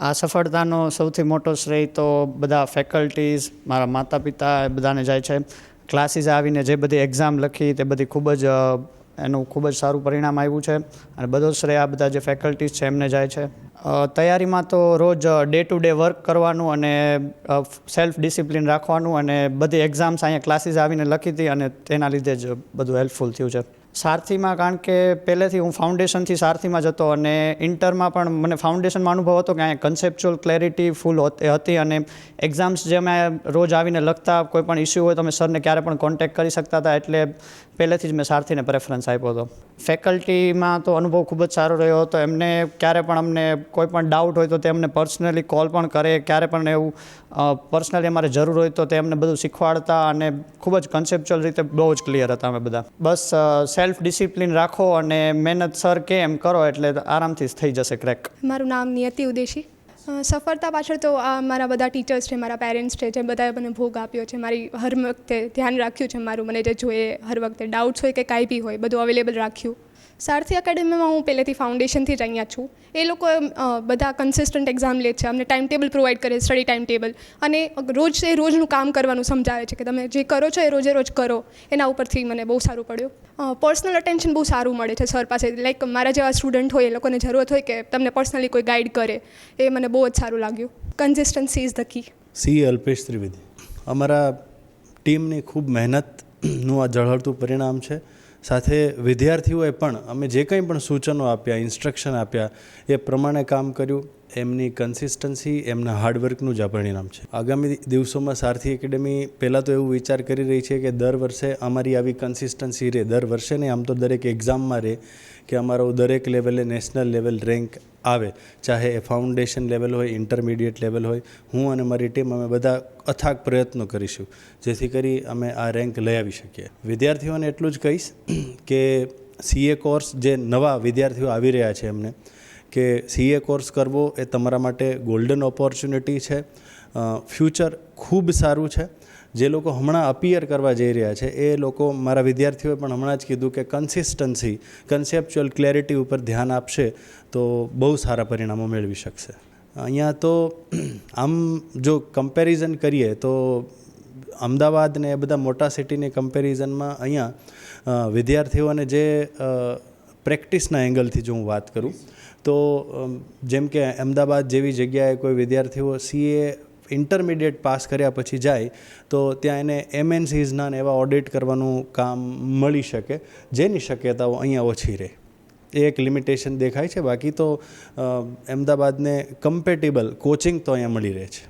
આ સફળતાનો સૌથી મોટો શ્રેય તો બધા ફેકલ્ટીઝ મારા માતા પિતા એ બધાને જાય છે. ક્લાસીસ આવીને જે બધી એક્ઝામ લખી તે બધી ખૂબ જ એનું ખૂબ જ સારું પરિણામ આવ્યું છે. અને બધો શ્રેય આ બધા જે ફેકલ્ટીઝ છે એમને જાય છે. તૈયારીમાં તો રોજ ડે ટુ ડે વર્ક કરવાનું અને સેલ્ફ ડિસિપ્લિન રાખવાનું અને બધી એક્ઝામ્સ અહીંયા ક્લાસીસ આવીને લખી હતી અને તેના લીધે જ બધું હેલ્પફુલ થયું છે. સારથીમાં, કારણ કે પહેલેથી હું ફાઉન્ડેશનથી સારથીમાં જ હતો અને ઇન્ટરમાં પણ મને ફાઉન્ડેશનમાં અનુભવ હતો કે અહીંયા કન્સેપ્ચ્યુઅલ ક્લેરિટી ફૂલ હતી અને એક્ઝામ્સ જે અમે રોજ આવીને લખતા કોઈ પણ ઇસ્યુ હોય તો અમે સરને ક્યારે પણ કોન્ટેક્ટ કરી શકતા હતા એટલે પહેલેથી જ મેં સારથીને પ્રેફરન્સ આપ્યો હતો. ફેકલ્ટીમાં તો અનુભવ ખૂબ જ સારો રહ્યો હતો. એમને ક્યારે પણ અમને કોઈ પણ ડાઉટ હોય તો તે અમને પર્સનલી કોલ પણ કરે. ક્યારે પણ એવું પર્સનલી અમારે જરૂર હોય તો તે અમને બધું શીખવાડતા અને ખૂબ જ કન્સેપ્ચ્યુઅલ રીતે બહુ જ ક્લિયર હતા અમે બધા. બસ સેલ્ફ ડિસિપ્લિન રાખો અને મહેનત સર કે એમ કરો એટલે આરામથી થઈ જશે ક્રેક. મારું નામ નિયતિ ઉદેશી. સફળતા પાછળ તો આ મારા બધા ટીચર્સ છે, મારા પેરેન્ટ્સ છે, જે બધાએ મને ભોગ આપ્યો છે, મારી હર વખતે ધ્યાન રાખ્યું છે મારું, મને જે જોઈએ હર વખતે. ડાઉટ્સ હોય કે કાંઈ બી હોય, બધું અવેલેબલ રાખ્યું. સારથી એકેડેમીમાં હું પહેલેથી ફાઉન્ડેશનથી જ અહીંયા છું. એ લોકો બધા કન્સિસ્ટન્ટ એક્ઝામ લે છે, અમને ટાઈમ ટેબલ પ્રોવાઈડ કરે સ્ટડી ટાઈમ ટેબલ અને રોજ એ રોજનું કામ કરવાનું સમજાવે છે કે તમે જે કરો છો એ રોજે રોજ કરો. એના ઉપરથી મને બહુ સારું પડ્યું. પર્સનલ અટેન્શન બહુ સારું મળે છે સર પાસે. લાઈક મારા જેવા સ્ટુડન્ટ હોય, એ લોકોને જરૂરત હોય કે તમને પર્સનલી કોઈ ગાઈડ કરે, એ મને બહુ જ સારું લાગ્યું. કન્સિસ્ટન્સી ઇઝ ધ કી સી. અલ્પેશ ત્રિવેદી. અમારા ટીમની ખૂબ મહેનતનું આ ઝળહળતું પરિણામ છે. સાથે વિદ્યાર્થીઓએ પણ અમે જે કંઈ પણ સૂચનો આપ્યા ઇન્સ્ટ્રક્શન આપ્યા, એ પ્રમાણે કામ કર્યું. એમની કન્સિસ્ટન્સી એમના હાર્ડવર્કનું જ આ પરિણામ છે. આગામી દિવસોમાં સારથી એકેડેમી પહેલાં તો એવું વિચાર કરી રહી છે કે દર વર્ષે અમારી આવી કન્સિસ્ટન્સી રહે દર વર્ષે નહીં, આમ તો દરેક એક્ઝામમાં રહે કે અમારો દરેક લેવલે નેશનલ લેવલ રેન્ક આવે. ચાહે એ ફાઉન્ડેશન લેવલ હોય ઇન્ટરમીડિયેટ લેવલ હોય, હું અને મારી ટીમ અમે બધા અથાગ પ્રયત્નો કરીશું, જેથી કરી અમે આ રેન્ક લઈ આવી શકીએ. વિદ્યાર્થીઓને એટલું જ કહીશ કે સીએ કોર્સ જે નવા વિદ્યાર્થીઓ આવી રહ્યા છે એમને કે સીએ કોર્સ કરવો એ તમારા માટે ગોલ્ડન ઓપોર્ચ્યુનિટી છે. ફ્યુચર ખૂબ સારું છે. જે લોકો હમણાં અપિયર કરવા જઈ રહ્યા છે, એ લોકો મારા વિદ્યાર્થીઓએ પણ હમણાં જ કીધું કે કન્સિસ્ટન્સી કન્સેપ્ચ્યુઅલ ક્લેરિટી ઉપર ધ્યાન આપશે તો બહુ સારા પરિણામો મેળવી શકશે. અહીંયા તો આમ જો કમ્પેરિઝન કરીએ તો અમદાવાદ ને એ બધા મોટા સિટીની કમ્પેરિઝનમાં અહીંયા વિદ્યાર્થીઓને જે પ્રેક્ટિસના એંગલથી જો હું વાત કરું, તો જેમ કે અમદાવાદ જેવી જગ્યાએ કોઈ વિદ્યાર્થીઓ સીએ ઇન્ટરમીડિયેટ પાસ કર્યા પછી જાય, તો ત્યાં એને એમએનસીઝના એવા ઓડિટ કરવાનું કામ મળી શકે, જેની શક્યતાઓ અહીંયા ઓછી રહે. એ એક લિમિટેશન દેખાય છે. બાકી તો અમદાવાદને કમ્પેટેબલ કોચિંગ તો અહીંયા મળી રહે છે.